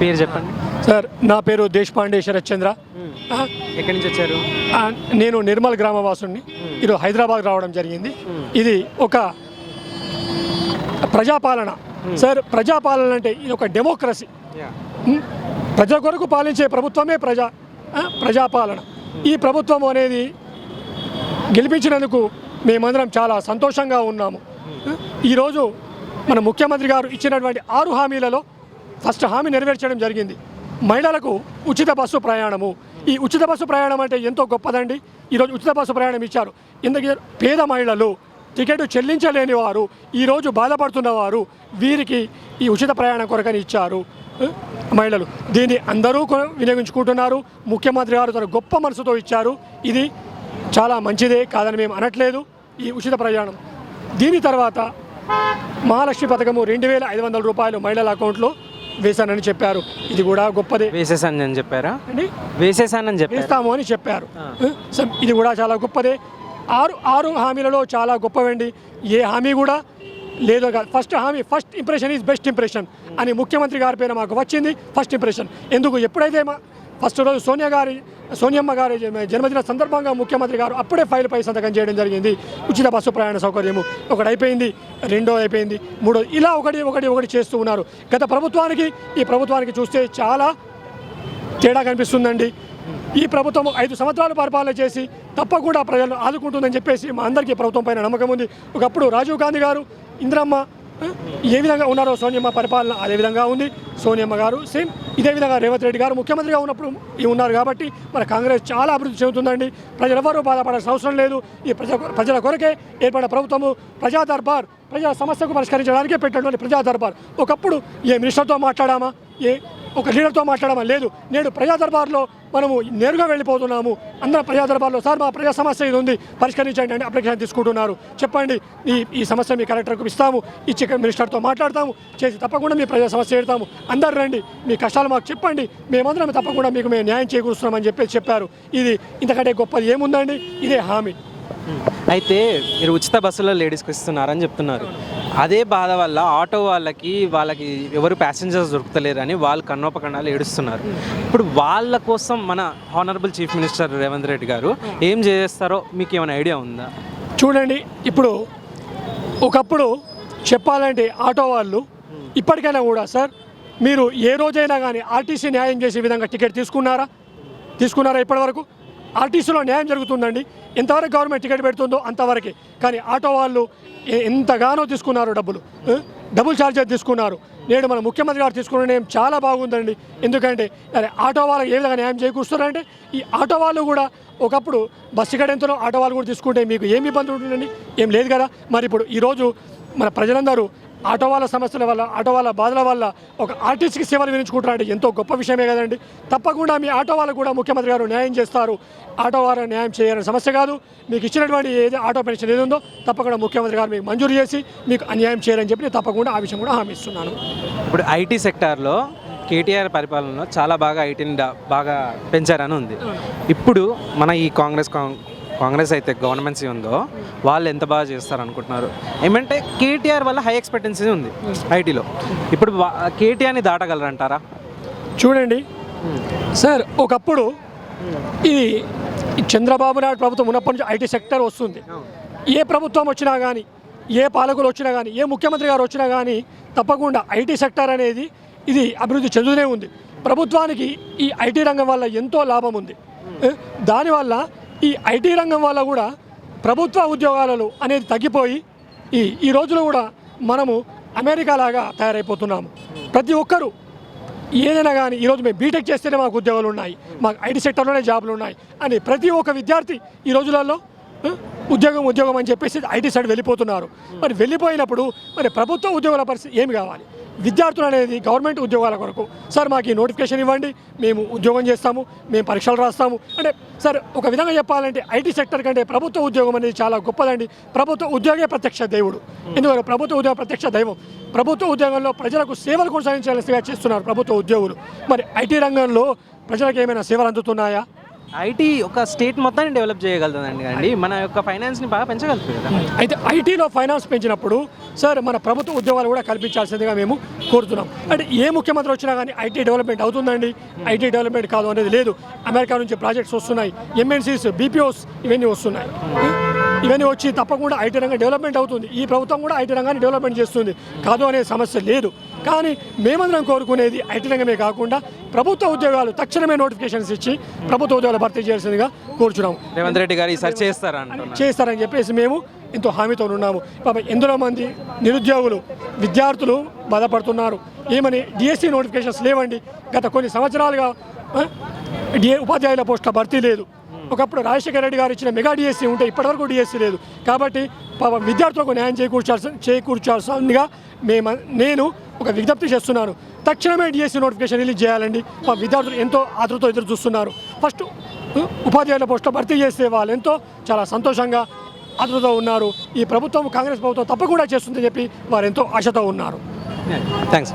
పేరు చెప్పండి. సార్ నా పేరు దేశపాండే శరత్ చంద్ర. ఆ, ఎక్కడి నుంచి వచ్చారు? నేను నిర్మల్ గ్రామవాసుని ఈరోజు హైదరాబాద్ రావడం జరిగింది. ఇది ఒక ప్రజాపాలన. సార్ ప్రజాపాలన అంటే ఇది ఒక డెమోక్రసీ. ప్రజల కొరకు పాలించే ప్రభుత్వమే ప్రజా ప్రజాపాలన. ఈ ప్రభుత్వం అనేది గెలిపించినందుకు మేమందరం చాలా సంతోషంగా ఉన్నాము. ఈరోజు మన ముఖ్యమంత్రి గారు ఇచ్చినటువంటి ఆరు హామీలలో ఫస్ట్ హామీ నెరవేర్చడం జరిగింది. మహిళలకు ఉచిత బస్సు ప్రయాణము. ఈ ఉచిత బస్సు ప్రయాణం అంటే ఎంతో గొప్పదండి. ఈరోజు ఉచిత బస్సు ప్రయాణం ఇచ్చారు. ఇందుకు పేద మహిళలు టికెట్ చెల్లించలేని వారు ఈరోజు బాధపడుతున్న వారు వీరికి ఈ ఉచిత ప్రయాణం కొరకని ఇచ్చారు మహిళలు. దీన్ని అందరూ వినియోగించుకుంటున్నారు. ముఖ్యమంత్రి గారు తన గొప్ప మనసుతో ఇచ్చారు. ఇది చాలా మంచిదే కాదని మేము అనట్లేదు. ఈ ఉచిత ప్రయాణం. దీని తర్వాత మహాలక్ష్మి పథకము రెండు వేల ఐదు వందల రూపాయలు మహిళల అకౌంట్లో వేశానని చెప్పారు. ఇది కూడా గొప్పదే. వేసేసాను అని చెప్పారా? అండి? వేసేసానని చెప్పారు. వేస్తాము అని చెప్పారు. సో ఇది కూడా చాలా గొప్పదే. ఆరు ఆరు హామీలలో చాలా గొప్పవండి. ఏ హామీ కూడా లేదు కాదు. ఫస్ట్ హామీ first impression is best impression అని ముఖ్యమంత్రి గారి పేరు మాకు వచ్చింది. ఫస్ట్ ఇంప్రెషన్ ఎందుకు? ఎప్పుడైతే మా ఫస్ట్ రోజు సోనియా గారి సోనియమ్మ గారి జన్మదిన సందర్భంగా ముఖ్యమంత్రి గారు అప్పుడే ఫైల్ పై సంతకం చేయడం జరిగింది. ఉచిత బస్సు ప్రయాణ సౌకర్యము ఒకటి అయిపోయింది రెండో అయిపోయింది మూడో ఇలా ఒకటి ఒకటి ఒకటి చేస్తూ ఉన్నారు. గత ప్రభుత్వానికి ఈ ప్రభుత్వానికి చూస్తే చాలా తేడా కనిపిస్తుందండి. ఈ ప్రభుత్వం ఐదు సంవత్సరాలు పరిపాలన చేసి తప్పకుండా ప్రజలను ఆదుకుంటుందని చెప్పేసి మా అందరికీ ప్రభుత్వం పైన నమ్మకం ఉంది. ఒకప్పుడు రాజీవ్ గాంధీ గారు ఇందిరమ్మ ఏ విధంగా ఉన్నారో సోనియమ్మ పరిపాలన అదే విధంగా ఉంది. సోనియమ్మ గారు సేమ్ ఇదే విధంగా రేవంత్ రెడ్డి గారు ముఖ్యమంత్రిగా ఉన్నప్పుడు ఈ ఉన్నారు కాబట్టి మన కాంగ్రెస్ చాలా అభివృద్ధి చెందుతుందండి. ప్రజలెవరూ బాధపడాల్సిన అవసరం లేదు. ఈ ప్రజల ప్రజల కొరకే ఏర్పడిన ప్రభుత్వము ప్రజా దర్బార్ ప్రజా సమస్యకు పరిష్కరించడానికే పెట్టినటువంటి ప్రజా దర్బార్ ఒకప్పుడు ఏ మినిస్టర్తో మాట్లాడామా? ఏ ఒక లీడర్తో మాట్లాడమా లేదు. నేడు ప్రజా దర్బార్లో మనము నేరుగా వెళ్ళిపోతున్నాము. అందరం ప్రజా దర్బార్లో సార్ మా ప్రజా సమస్య ఇది ఉంది. పరిష్కరించండి అని అప్లికేషన్ తీసుకుంటున్నారు. చెప్పండి ఈ ఈ సమస్య మీ కలెక్టర్కు ఇస్తాము. ఇచ్చి మినిస్టర్తో మాట్లాడతాము. చేసి తప్పకుండా మీ ప్రజా సమస్య పెడతాము అందరు రండి. మీ కష్టాలు మాకు చెప్పండి. మేమందరం తప్పకుండా మీకు మేము న్యాయం చేకూరుస్తున్నామని చెప్పేసి చెప్పారు. ఇది ఇంతకంటే గొప్పది ఏముందండి? ఇదే హామీ. అయితే మీరు ఉచిత బస్సులో లేడీస్కి ఇస్తున్నారని చెప్తున్నారు. అదే బాధ వల్ల ఆటో వాళ్ళకి వాళ్ళకి ఎవరు ప్యాసింజర్స్ దొరుకుతలేరని వాళ్ళు కన్నోపకన్నాలు ఏడుస్తున్నారు. ఇప్పుడు వాళ్ళ కోసం మన honourable chief minister Revanth Reddy గారు ఏం చేస్తారో మీకు ఏమైనా ఐడియా ఉందా? చూడండి ఇప్పుడు ఒకప్పుడు చెప్పాలంటే ఆటో వాళ్ళు ఇప్పటికైనా కూడా సార్ మీరు ఏ రోజైనా కానీ ఆర్టీసీ న్యాయం చేసే విధంగా టికెట్ తీసుకున్నారా? తీసుకున్నారా ఇప్పటివరకు? ఆర్టీసీలో న్యాయం జరుగుతుందండి. ఎంతవరకు గవర్నమెంట్ టికెట్ పెడుతుందో అంతవరకే. కానీ ఆటో వాళ్ళు ఎంతగానో తీసుకున్నారు డబ్బులు. డబుల్ ఛార్జెస్ తీసుకున్నారు. నేడు మన ముఖ్యమంత్రి గారు తీసుకున్న న్యాయం చాలా బాగుందండి. ఎందుకంటే అరే ఆటో వాళ్ళకి ఏ విధంగా న్యాయం చేకూరుస్తారంటే ఈ ఆటో వాళ్ళు కూడా ఒకప్పుడు బస్సు టికెట్ ఎంతనో ఆటో వాళ్ళు కూడా తీసుకుంటే మీకు ఏమి ఇబ్బంది ఉంటుందండి? ఏం లేదు కదా. మరి ఇప్పుడు ఈరోజు మన ప్రజలందరూ ఆటో వాళ్ళ సమస్యల వల్ల ఆటో వాళ్ళ బాధల వల్ల ఒక ఆర్టీసీకి సేవలు వినించుకుంటారంటే ఎంతో గొప్ప విషయమే కదండి. తప్పకుండా మీ ఆటో వాళ్ళకు కూడా ముఖ్యమంత్రి గారు న్యాయం చేస్తారు. ఆటో వారు న్యాయం చేయాలని సమస్య కాదు. మీకు ఇచ్చినటువంటి ఏది ఆటో పెన్షన్ ఏది ఉందో తప్పకుండా ముఖ్యమంత్రి గారు మీకు మంజూరు చేసి మీకు అన్యాయం చేయాలని చెప్పి నేను తప్పకుండా ఆ విషయం కూడా హామీ ఇస్తున్నాను. ఇప్పుడు ఐటీ సెక్టార్లో కేటీఆర్ పరిపాలనలో చాలా బాగా ఐటీని బాగా పెంచారని ఉంది. ఇప్పుడు మన ఈ కాంగ్రెస్ కాం- కాంగ్రెస్ అయితే గవర్నమెంట్సీ ఉందో వాళ్ళు ఎంత బాగా చేస్తారు అనుకుంటున్నారు ఏమంటే కేటీఆర్ వల్ల హై ఎక్స్పెక్టెన్సీ ఉంది ఐటీలో. ఇప్పుడు కేటీఆర్ని దాటగలరంటారా? చూడండి. సార్ ఒకప్పుడు ఇది చంద్రబాబు నాయుడు ప్రభుత్వం ఉన్నప్పటి నుంచి ఐటీ సెక్టర్ వస్తుంది. ఏ ప్రభుత్వం వచ్చినా కానీ ఏ పాలకులు వచ్చినా కానీ ఏ ముఖ్యమంత్రి గారు వచ్చినా కానీ తప్పకుండా ఐటీ సెక్టర్ అనేది ఇది అభివృద్ధి చెందుతూనే ఉంది. ప్రభుత్వానికి ఈ ఐటీ రంగం వల్ల ఎంతో లాభం ఉంది. దానివల్ల ఈ ఐటీ రంగం వల్ల కూడా ప్రభుత్వ ఉద్యోగాలలో అనేది తగ్గిపోయి ఈ ఈ రోజులో కూడా మనము అమెరికా లాగా తయారైపోతున్నాము. ప్రతి ఒక్కరూ ఏదైనా కానీ ఈరోజు మేము బీటెక్ చేస్తేనే మాకు ఉద్యోగాలు ఉన్నాయి మాకు ఐటీ సెక్టర్లోనే జాబులు ఉన్నాయి అని ప్రతి ఒక్క విద్యార్థి ఈ రోజులలో ఉద్యోగం ఉద్యోగం అని చెప్పేసి ఐటీ సైడ్ వెళ్ళిపోతున్నారు. మరి వెళ్ళిపోయినప్పుడు మరి ప్రభుత్వ ఉద్యోగాల పరిస్థితి ఏమి కావాలి? విద్యార్థులు అనేది గవర్నమెంట్ ఉద్యోగాల కొరకు. సార్ మాకు ఈ నోటిఫికేషన్ ఇవ్వండి మేము ఉద్యోగం చేస్తాము మేము పరీక్షలు రాస్తాము. అంటే సార్ ఒక విధంగా చెప్పాలంటే ఐటీ సెక్టర్ కంటే ప్రభుత్వ ఉద్యోగం అనేది చాలా గొప్పదండి. ప్రభుత్వ ఉద్యోగే ప్రత్యక్ష దేవుడు. ఎందుకంటే ప్రభుత్వ ఉద్యోగ ప్రత్యక్ష దైవం. ప్రభుత్వ ఉద్యోగంలో ప్రజలకు సేవలు కొనసాగించాల్సిగా చేస్తున్నారు ప్రభుత్వ ఉద్యోగులు. మరి ఐటీ రంగంలో ప్రజలకు ఏమైనా సేవలు అందుతున్నాయా? ఐటీ ఒక స్టేట్ మొత్తాన్ని డెవలప్ చేయగలుగుతుందండి అండి. మన యొక్క ఫైనాన్స్ని బాగా పెంచగలుగుతుంది అయితే ఐటీలో ఫైనాన్స్ పెంచినప్పుడు సార్ మన ప్రభుత్వ ఉద్యోగాలు కూడా కల్పించాల్సిందిగా మేము కోరుతున్నాం. అంటే ఏ ముఖ్యమంత్రి వచ్చినా కానీ ఐటీ డెవలప్మెంట్ అవుతుందండి? ఐటీ డెవలప్మెంట్ కాదు అనేది లేదు. అమెరికా నుంచి ప్రాజెక్ట్స్ వస్తున్నాయి. ఎంఎన్సీస్ బీపీఓస్ ఇవన్నీ వస్తున్నాయి. ఇవన్నీ వచ్చి తప్పకుండా ఐటీ రంగం డెవలప్మెంట్ అవుతుంది. ఈ ప్రభుత్వం కూడా ఐటీ రంగాన్ని డెవలప్మెంట్ చేస్తుంది. కాదు అనే సమస్య లేదు. కానీ మేమందరం కోరుకునేది ఐటీ రంగమే కాకుండా ప్రభుత్వ ఉద్యోగాలు తక్షణమే నోటిఫికేషన్స్ ఇచ్చి ప్రభుత్వ ఉద్యోగాలు భర్తీ చేయాల్సిందిగా కోరుచున్నాము రేవంత్ రెడ్డి గారు ఈసారి చేస్తారా అంటున్నారు చేస్తారని చెప్పేసి మేము ఎంతో హామీతో ఉన్నాము. పాప ఎందరో మంది నిరుద్యోగులు విద్యార్థులు బాధపడుతున్నారు. ఏమని డిఎస్సి నోటిఫికేషన్స్ లేవండి. గత కొన్ని సంవత్సరాలుగా ఉపాధ్యాయుల పోస్టుల భర్తీ లేదు. ఒకప్పుడు రాజశేఖర రెడ్డి గారు ఇచ్చిన మెగా డిఎస్సి ఉంటే ఇప్పటివరకు డిఎస్సీ లేదు. కాబట్టి విద్యార్థులకు న్యాయం చేకూర్చాల్సి చేకూర్చాల్సిందిగా మేము నేను ఒక విజ్ఞప్తి చేస్తున్నాను. తక్షణమే డిఎస్సి నోటిఫికేషన్ రిలీజ్ చేయాలండి. మా విద్యార్థులు ఎంతో ఆతృతో ఎదురు చూస్తున్నారు. ఫస్ట్ ఉపాధ్యాయుల పోస్టులో భర్తీ చేసే వాళ్ళు ఎంతో చాలా సంతోషంగా ఆతృతో ఉన్నారు. ఈ ప్రభుత్వం కాంగ్రెస్ ప్రభుత్వం తప్పకుండా చేస్తుందని చెప్పి వారు ఎంతో ఆశతో ఉన్నారు. థ్యాంక్స్